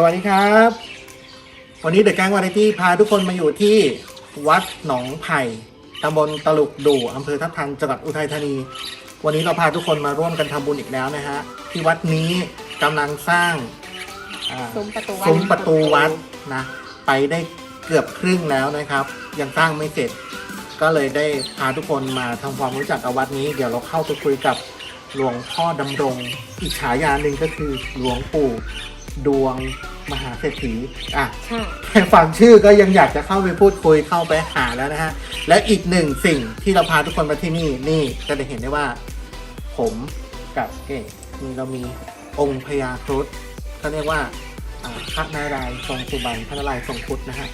สวัสดีครับ วันนี้เดอะแก๊งวาไรตี้พาทุกคนมาอยู่ที่วัดหนองไผ่ตำบลตลุกดู่อำเภอทับทันจังหวัดอุทัยธานี วันนี้เราพาทุกคนมาร่วมกันทำบุญอีกแล้วนะฮะ ที่วัดนี้กำลังสร้างอ่าซุ้มประตูวัดซุ้มประตูวัดนะ ไปได้เกือบครึ่งแล้วนะครับ ยังสร้างไม่เสร็จ ก็เลยได้พาทุกคนมาทำความรู้จักกับวัดนี้ เดี๋ยวเราเข้าไปคุยกับหลวงพ่อดำรง อีกฉายาหนึ่งก็คือหลวงปู่ ดวงมหาเศรษฐีอะค่ะแค่ฟังชื่อก็ยังอยากจะเข้าไปพูดคุยเข้าไปหาแล้วนะฮะ และอีกหนึ่งสิ่งที่เราพาทุกคนมาที่นี่นี่จะได้เห็นได้ว่า ผมกับเอกมีเรามีองค์พญาครุฑเขาเรียกว่าอ่าพระนารายณ์ทรงสุบรรณพระนารายณ์ทรงครุฑนะฮะ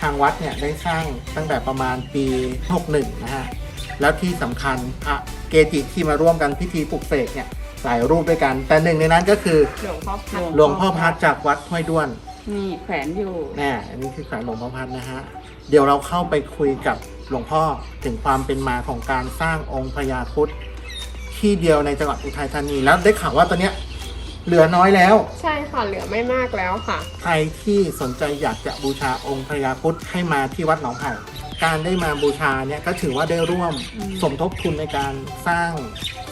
ทางวัดเนี่ยได้สร้างตั้งแต่ประมาณปี 61 นะฮะ แล้วที่สำคัญพระเกจิที่มาร่วมกันพิธีปลุกเสกเนี่ย หลายรูปด้วยกัน แต่หนึ่งในนั้นก็คือหลวงพ่อพัดหลวงพ่อพัดจากวัดห้วยด้วนนี่แขวนอยู่แน่อันนี้คือขายหลวงพ่อพัดนะฮะเดี๋ยวเราเข้าไปคุยกับหลวงพ่อถึงความเป็นมาของการสร้างองค์พญาครุฑที่เดียวในจังหวัดอุทัยธานีแล้วได้ข่าวว่าตอนเนี้ยเหลือน้อยแล้ว ใช่ค่ะเหลือไม่มากแล้วค่ะ ใครที่สนใจอยากจะบูชาองค์พญาครุฑให้มาที่วัดหนองไผ่ การได้มาบูชาเนี่ยก็ถือว่าได้ร่วมอืมสมทบทุนในการสร้าง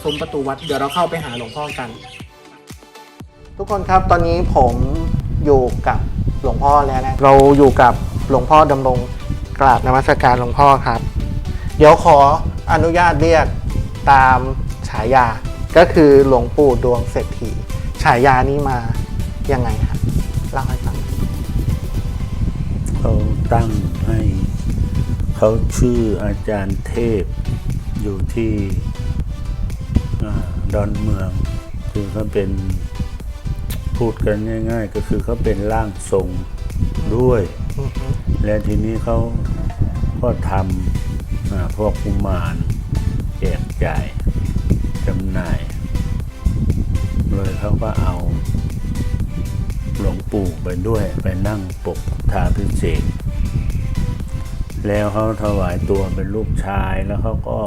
ซุ้มประตูวัด เดี๋ยวเราเข้าไปหาหลวงพ่อกัน ทุกคนครับตอนนี้ผมอยู่กับหลวงพ่อแล้วนะเราอยู่กับหลวงพ่อดำรงกราบนมัสการหลวงพ่อครับ เดี๋ยวขออนุญาตเรียกตามฉายาก็คือหลวงปู่ดวงเศรษฐีฉายานี้มายังไงครับเล่าให้ฟังเขาตั้งให้ เขาชื่ออาจารย์เทพอยู่ที่ดอนเมือง คือเขาเป็นพูดกันง่าย ๆ ก็คือเขาเป็นร่างทรงด้วย และทีนี้เขาก็ทำพวกกุมารแจกจ่ายจำหน่าย เลยเขาก็เอาหลวงปู่ไปด้วยไปนั่งปกทาพิเศษ แล้วเขาถวายตัวเป็นลูกชายแล้วเขาก็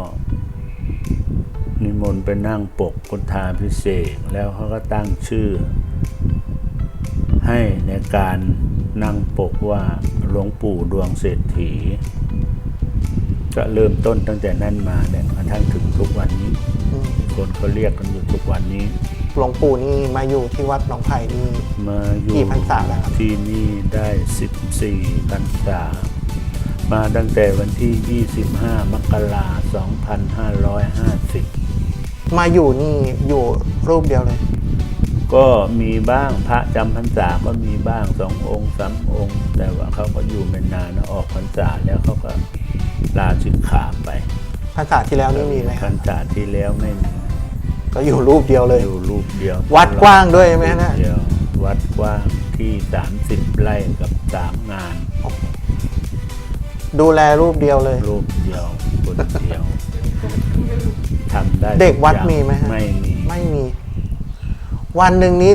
นิมนต์ไปนั่งปกพุทธาพิเศษกแล้วเขาก็ตั้งชื่อ ให้ในการนั่งปกว่าหลวงปู่ดวงเศรษฐี ก็เริ่มต้นตั้งแต่นั้นมาเนี่ยกระทั่งถึงทุกวันนี้อืมคนเขาเรียกกันอยู่ทุกวันนี้หลวงปู่นี่มาอยู่ที่วัดหนองไผ่นี่มาอยู่กี่พรรษาแล้วครับที่นี่ได้14พรรษา มาตั้งแต่วันที่ 25 มกราคม2550 มาอยู่นี่อยู่รูปเดียวเลย ก็มีบ้างพระจำพรรษาก็มีบ้างสององค์สามองค์ แต่ว่าเขาก็อยู่ไม่นานนะออกพรรษาแล้วเขาก็ลาสิกขาไปภาษาที่แล้วนี่มีไหมคพรัรบรษาที่แล้วไม่มีก็อยู่รูปเดียวเลยอยู่รูปเดียว วัดกว้างด้วยไหมฮะเนี่ยรูปเดียววัดกว้างที่ 30 ไร่กับสามงาน ดูแลรูปเดียวเลย รูปเดียวคนเดียวทำได้เด็กวัดทุอย่ามีไหมฮะ ไม่มี ไม่มี วันหนึ่งนี้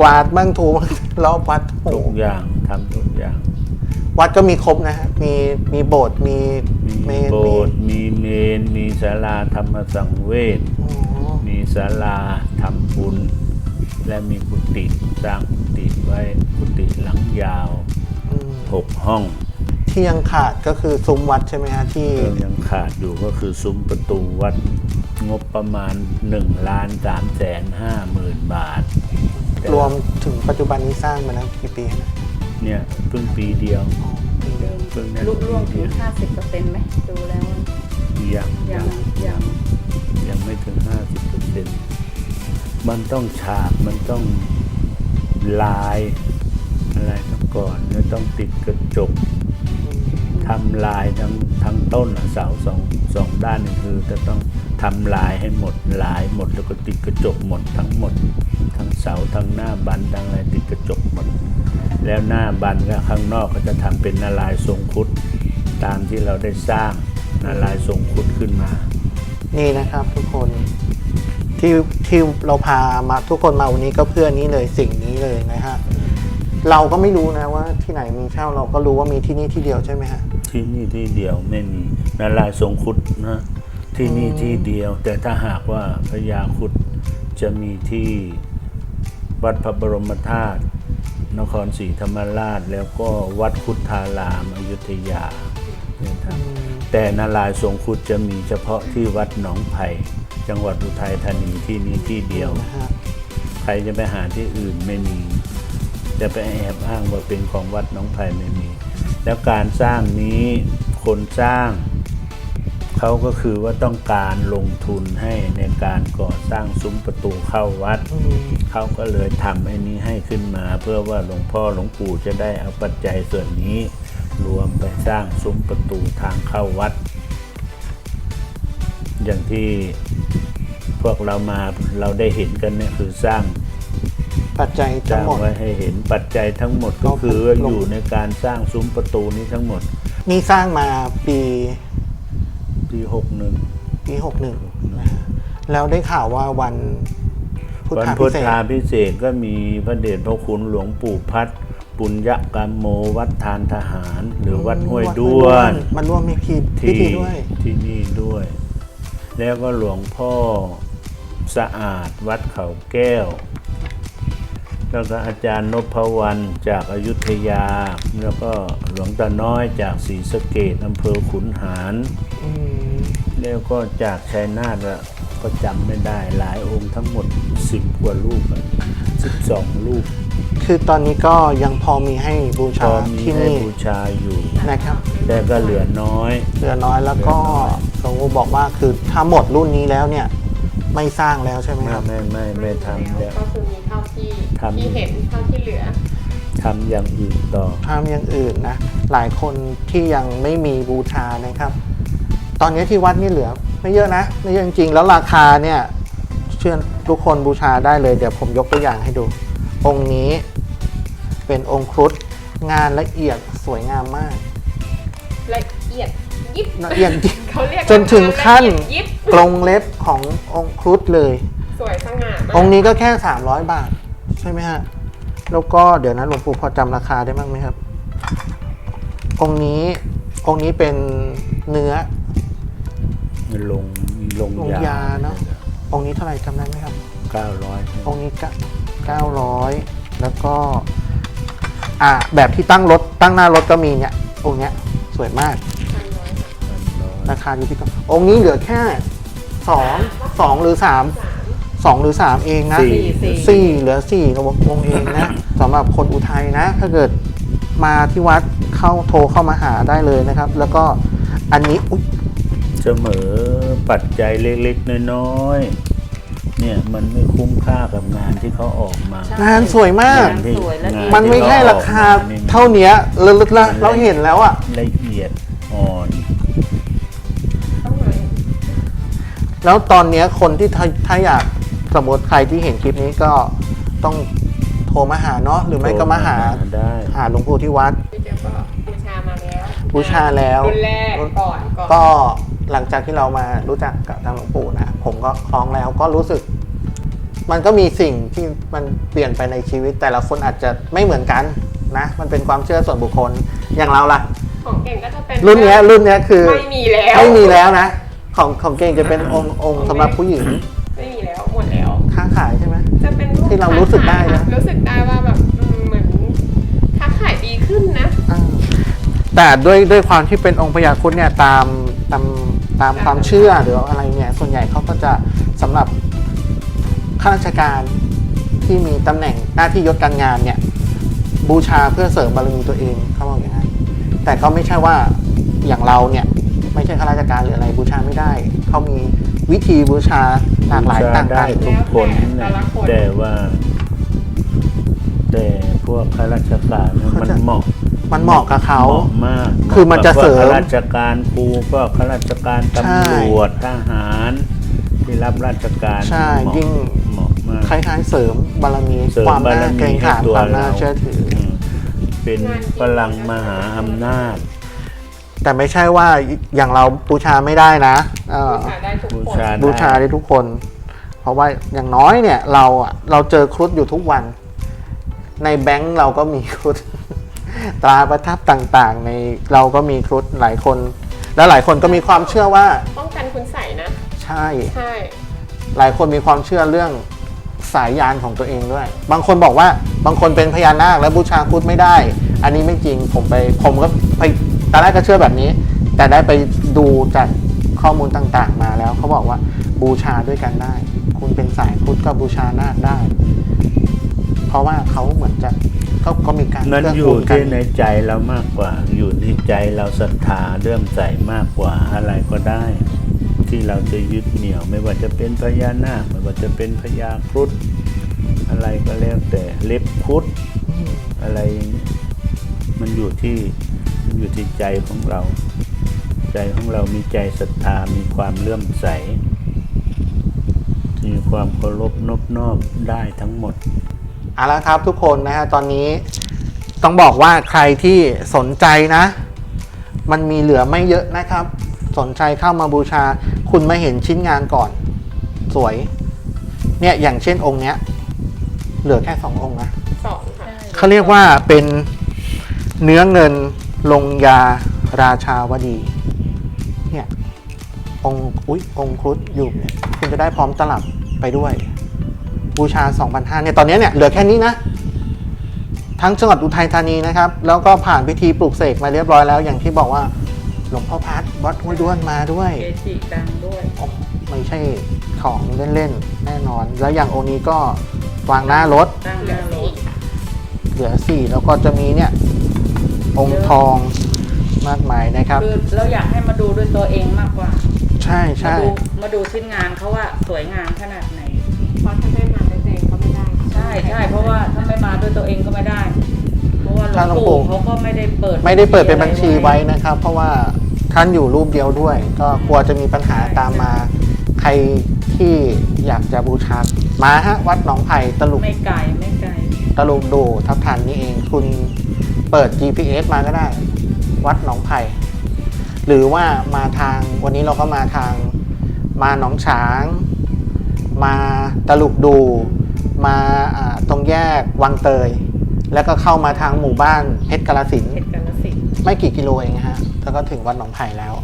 กวาดบ้างถูบ้างรอบวัดโอ้ทุโหกอย่างทำทุกอย่าง วัดก็มีครบนะฮะ มีมีโบสถ์มีมีเมนโบมีสถ์มีเมน มีศาลาธรรมสังเวช อ๋อมีศาลาทำบุญ และมีกุฏิสร้างกุฏิไว้กุฏิหลังยาวอืมหกห้อง ที่ยังขาดก็คือซุ้มวัดใช่ไหมฮะที่เรื่องยังขาดอยู่ก็คือซุ้มประตูวัดงบประมาณ1ล้าน3แสน5หมื่นบาทแต่รวมถึงปัจจุบันนี้สร้างมาแล้วกี่ปีนะเนี่ยเพิ่งปีเดียวอ๋อปีเดียวเพิ่งได้ลุปีล่วงถึเดียงวห้าสิบเปอร์เซ็นต์ไหมดูแล้วยังยังยังยังไม่ถึง 50เปอร์เซ็นต์มันต้องฉาบมันต้องลายอะไรต้องก่อนแล้วต้องติดกระจก ทำลายทั้งทั้งต้นเสาสองสองด้านนี่คือจะต้องทำลายให้หมดลายหมดแล้วก็ติดกระจกหมดทั้งหมด ทั้งเสาทั้งหน้าบันทั้งอะไรติดกระจกหมด แล้วหน้าบันก็ข้างนอกก็จะทำเป็นนาลายทรงคุดตามที่เราได้สร้างนาลายทรงคุดขึ้นมา นี่นะครับทุกคนที่ที่เราพามาทุกคนมาวันนี้ก็เพื่อนี้เลยสิ่งนี้เลยนะฮะเราก็ไม่รู้นะว่าที่ไหนมีเช่าเราก็รู้ว่ามีที่นี่ที่เดียวใช่ไหมฮะ ที่นี่ที่เดียวไม่มีนาลายทรงคุดนะที่นี่ที่เดียว แต่ถ้าหากว่าพญาคุดจะมีที่วัดพระบรมธาตุนครศรีธรรมราช แล้วก็วัดพุทธารามอยุธยาเนี่ยครับแต่นารายทรงคุดจะมีเฉพาะที่วัดหนองไผ่จังหวัดอุทัยธานีที่นี้ที่เดียว ใครจะไปหาที่อื่นไม่มี จะไปแอบอ้างว่าเป็นของวัดหน้องไผ่ไม่มี แล้วการสร้างนี้คนสร้าง เขาก็คือว่าต้องการลงทุนให้ในการก่อสร้างซุ้มประตูเข้าวัดอืมเขาก็เลยทำไอ้นี้ให้ขึ้นมา เพื่อว่าหลวงพ่อหลวงปู่จะได้เอาปัจจัยส่วนนี้ รวมไปสร้างซุ้มประตูทางเข้าวัด อย่างที่พวกเรามาเราได้เห็นกันเนี่ยคือสร้าง ปัจจัยสทั้ร้างงหมดไว้ให้เห็นปัจจัยทั้งหมดก็คือว่าอยู่ในการสร้างซุ้มประตูนี้ทั้งหมด นี่สร้างมาปีปีหกหนึ่งปีหกหนึ่งนะฮะแล้วได้ข่าวว่าวันพุทวันธาพุพิทเศษธาพิเศษกก็มีพระเดชพระคุณหลวงปู่พัดปุญญกรรมโมวัดทานทหาร หรือวัดห้วยด้วนมันร่วมมีพิพิที่ธีด้วยที่นี่ด้วย แล้วก็หลวงพ่อสะอาดวัดเขาแก้ว แล้วก็อาจารย์นพวรรณจากอายุทยา แล้วก็หลวงตาน้อยจากศรีสะเกดอำเภอขุนหารอืมแล้วก็จากชัยนาทอะก็จำไม่ได้หลายองค์ทั้งหมด 10กว่ารูปสิบสองรูป คือตอนนี้ก็ยังพอมีให้บูพชาอมีที่ให้นี่บูชาอยู่นะครับ แต่ก็เหลือน้อย เหลือน้อยแล้วก็หลวงปู่บอกว่าคือถ้าหมดรุ่นนี้แล้วเนี่ย ไม่สร้างแล้วใช่ไหมไม่ครับ ไม่ไม่ไม่ทำแล้วก็คือมีเท่าที่ทำที่เห็นเท่าที่เหลือทำอย่างอื่นต่อทำอย่างอื่นนะ หลายคนที่ยังไม่มีบูชานะครับ ตอนนี้ที่วัดนี่เหลือ ไม่เยอะนะไม่เยอะจริงๆ แล้วราคาเนี่ยเชื่อทุกคนบูชาได้เลย เดี๋ยวผมยกตัวอย่างให้ดู องค์นี้เป็นองค์ครุฑงานละเอียดสวยงามมาก ละเอียดยิบละเอียดยิบเขาเรียกจนถึงขั้นละเอียดยิบกรงเล็บขององค์ครุฑเลย สวยสง่ามากองค์นี้ก็แค่ 300 บาท ใช่ไหมฮะ แล้วก็เดี๋ยวนะหลวงปู่พอจำราคาได้บ้างไหมครับ องค์นี้องค์นี้เป็นเนื้อลงลงลงยายาเนอะองค์นี้เท่าไหร่จำได้ไหมครับเก้าร้อยองค์นี้เก้าร้อยแล้วก็ อ่าแบบที่ตั้งรถตั้งหน้ารถก็มีเนี่ยองค์เนี้ยสวยมากราคาอยู่ที่ก็องค์นี้เหลือแค่สองสองหรือสาม สองหรือสามเองนะสี่ สี่เหลือสี่วงเองนะสำหรับคนอุทัยนะ ถ้าเกิดมาที่วัดเข้าโทรเข้ามาหาได้เลยนะครับ แล้วก็อันนี้อุ๊ยเสมอปัจจัยเล็กๆ น้อยๆ เนี่ยมันไม่คุ้มค่ากับงานที่เขาออกมางานสวยมาก งานที่สวยและงาดี มันไม่ใช่ราคาเท่าเนี้ยเราเราเราเห็นแล้วอะละเอียดอ่อน ต้องมาแล้วตอนเนี้ยคนที่ถ้าถ้าอยาก สมมติใครที่เห็นคลิปนี้ก็ต้องโทรมาหาเนาะหรือไม่ก็มาหาได้ หาหลวงปู่ที่วัด พี่เจ้าก็บูชามาแล้วบูชาแล้ว รุ่นแรกก่อนก่อนก็หลังจากที่เรามารู้จักกับทางหลวงปู่นะผมก็คล้องแล้วก็รู้สึก มันก็มีสิ่งที่มันเปลี่ยนไปในชีวิต แต่ละคนอาจจะไม่เหมือนกันนะ มันเป็นความเชื่อส่วนบุคคลอย่างเราล่ะ ของเก่งก็จะเป็นรุ่นเนี้ยรุ่นเนี้ยคือไม่มีแล้ว ไม่มีแล้วนะ ของของเก่งจะเป็นองค์องค์สำหรับผู้หญิง ที่เรารู้สึกได้นะ รู้สึกได้ว่าแบบอืมเหมือนค้าขายดีขึ้นนะ อ่าแต่ด้วยด้วยความที่เป็นองค์พญาครุฑเนี่ยตามตามตามความเชื่อหรืออะไรเนี่ยส่วนใหญ่เขาก็จะสำหรับข้าราชการที่มีตำแหน่งหน้าที่ยศการงานเนี่ยบูชาเพื่อเสริมบารมีตัวเองเขาบอกอย่างนั้นแต่ก็ไม่ใช่ว่าอย่างเราเนี่ยไม่ใช่ข้าราชการหรืออะไรบูชาไม่ได้เขามีวิธีบูชา หลากหลายบูชต่างได้กันทุกคนแต่นะละคนแต่ว่า แต่พวกข้าราชการเนี่ยเขามันจะเหมาะมันเหมาะกับเขาเหมาะมาก คือมันจะเสริมข้าราชการครูก็ข้าราชการตำรวจทหาร ที่รับราชการใช่เหมาะยิ่งเหมาะมากคล้ายๆเสริมบารมีเสริมความบารน่ามีเกรงขามให้ตัวความน่าเราเชื่อถืออมเป็นพลังมหาอำนาจ แต่ไม่ใช่ว่าอย่างเราบูชาไม่ได้นะเอ่อบูชาได้ทุกบูคนชาบูชาได้ทุกคน เพราะว่าอย่างน้อยเนี่ย เราอะเราเจอครุฑอยู่ทุกวัน ในแบงก์เราก็มีครุฑ ตราประทับต่างๆ ในเราก็มีครุฑหลายคน และหลายคนก็มีความเชื่อว่าป้องกันคุณใส่นะ ใช่ ใช่ หลายคนมีความเชื่อเรื่องสายยานของตัวเองด้วย บางคนบอกว่าบางคนเป็นพญานาคแล้วบูชาครุดไม่ได้ อันนี้ไม่จริงผมไปผมก็ไป ตอนแรกก็เชื่อแบบนี้ แต่ได้ไปดูจากข้อมูลต่างๆ มาแล้วเขาบอกว่าบูชาด้วยกันได้ คุณเป็นสายครุดก็บูชานาคได้ เพราะว่าเขาเหมือนจะก็ก็มีการมันเกื้อยู่กูลกัที่ในใจเรามากกว่า อยู่ที่ใจเราศรัทธาเริ่อมใส่มากกว่าอะไรก็ได้ ที่เราจะยึดเหนี่ยว ไม่ว่าจะเป็นพญานาคไม่ว่าจะเป็นพญาครุฑอะไรก็แล้วแต่เล็บครุฑอะไรอย่างนี้มันอยู่ที่มัน อยู่ที่ใจของเรา ใจของเรามีใจศรัทธามีความเลื่อมใส มีความเคารพนบนอบได้ทั้งหมดเอาละครับทุกคนนะฮะตอนนี้ต้องบอกว่าใครที่สนใจนะ มันมีเหลือไม่เยอะนะครับ สนใจเข้ามาบูชา คุณมาเห็นชิ้นงานก่อน สวย เนี่ยอย่างเช่นองค์เนี้ย เหลือแค่สององค์นะสองค่ะเขาเรียกว่าเป็นเนื้อเงิน ลงยาราชาวดี เนี่ย องค์อุ้ยองค์ครุฑอยู่เนี่ยคุณจะได้พร้อมตลับไปด้วย บูชา 2,500เนี่ย ตอนนี้เนี่ยเหลือแค่นี้นะ ทั้งจังหวัดอุทัยธานีนะครับ แล้วก็ผ่านพิธีปลูกเสกมาเรียบร้อยแล้ว อย่างที่บอกว่า หลวงพ่อพัดวัดห้วยด้วนมาด้วยเกจิดังด้วยโอ้ไม่ใช่ของเล่นๆ แน่นอน แล้วอย่างองค์นี้ก็วางหน้ารถ ตั้งเหหลืน้าอรสี่ถค่ะเหลือสี่แล้วก็จะมีเนี่ย องค์ทองมากมายนะครับ คือเราอยากให้มาดูด้วยตัวเองมากกว่า ใช่มาใช่ดูมาดูชิ้นงานเขาว่าสวยงามขนาดไหน เพราะถ้าไม่มาด้วยตัวเองก็ไม่ได้ค่ะใช่ใช่เพราะว่าถ้าไม่มาด้วยตัวเองก็ไม่ได้ เพราะว่าหลวถ้าหลวงงปู่ปู่เขาก็ไม่ได้เปิด ไม่ได้เปิดเป็นบัญชีไว้นะครับ เพราะว่าท่านอยู่รูปเดียวด้วย ก็กลัวจะมีปัญหาตามมา ใครที่อยากจะบูชามาฮะวัดหนองไผ่ตลุกไม่ไกลไม่ไกลตลุกดูทับทันนี่เองคุณ เปิด GPS มาก็ได้ วัดหนองไผ่หรือว่ามาทางวันนี้เราก็มาทางมาหนองฉาง มาตลุกดู มาอ่าตรงแยกวังเตย แล้วก็เข้ามาทางหมู่บ้านเพชรกาลสินธุ์เพชรกาลสินธุ์ไม่กี่กิโลเองฮะแล้วก็ถึงวัดหนองไผ่แล้ว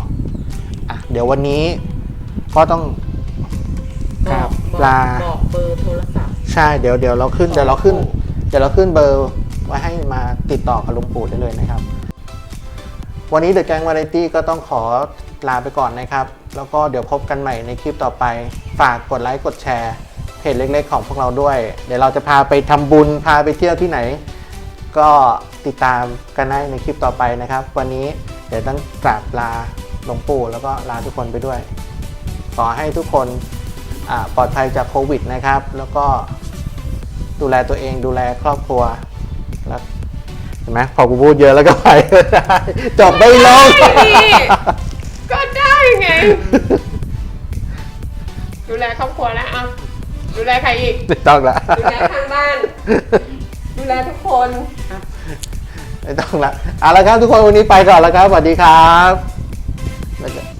อะเดี๋ยววันนี้ก็ต้องบครัอบกลาบอกเบอร์โทรศัพท์ ใช่เดี๋ยวเดี๋ยวเราขึ้นเดี๋ยวเราขึ้น เดี๋ยวเราขึ้นเบอร์ ไว้ให้มาติดต่อกับหลุงปู่ได้เลยนะครับ วันนี้เดอะแกงวาไรตี้ก็ต้องขอลาไปก่อนนะครับ แล้วก็เดี๋ยวพบกันใหม่ในคลิปต่อไป ฝากกดไลค์กดแชร์เพจเล็กๆของพวกเราด้วย เดี๋ยวเราจะพาไปทำบุญพาไปเที่ยวที่ไหน ก็ติดตามกันได้ในคลิปต่อไปนะครับ วันนี้เดี๋ยวต้องกราบลาหลวงปู่แล้วก็ลาทุกคนไปด้วย ขอให้ทุกคนปลอดภัยจากโควิดนะครับ แล้วก็ดูแลตัวเองดูแลครอบครัว แล้วเห็นไหมพอกูพูดเยอะแล้วก็ไปไม่ได้จบไม่ลงนี่ก็ได้ไง ดูแลครอบครัวแล้วอะดูแลใครอีก ไม่ต้องละ ดูแลทางบ้าน ดูแลทุกคนไม่ต้องละเอาละครับทุกคนวันนี้ไปก่อนแล้วครับ สวัสดีครับ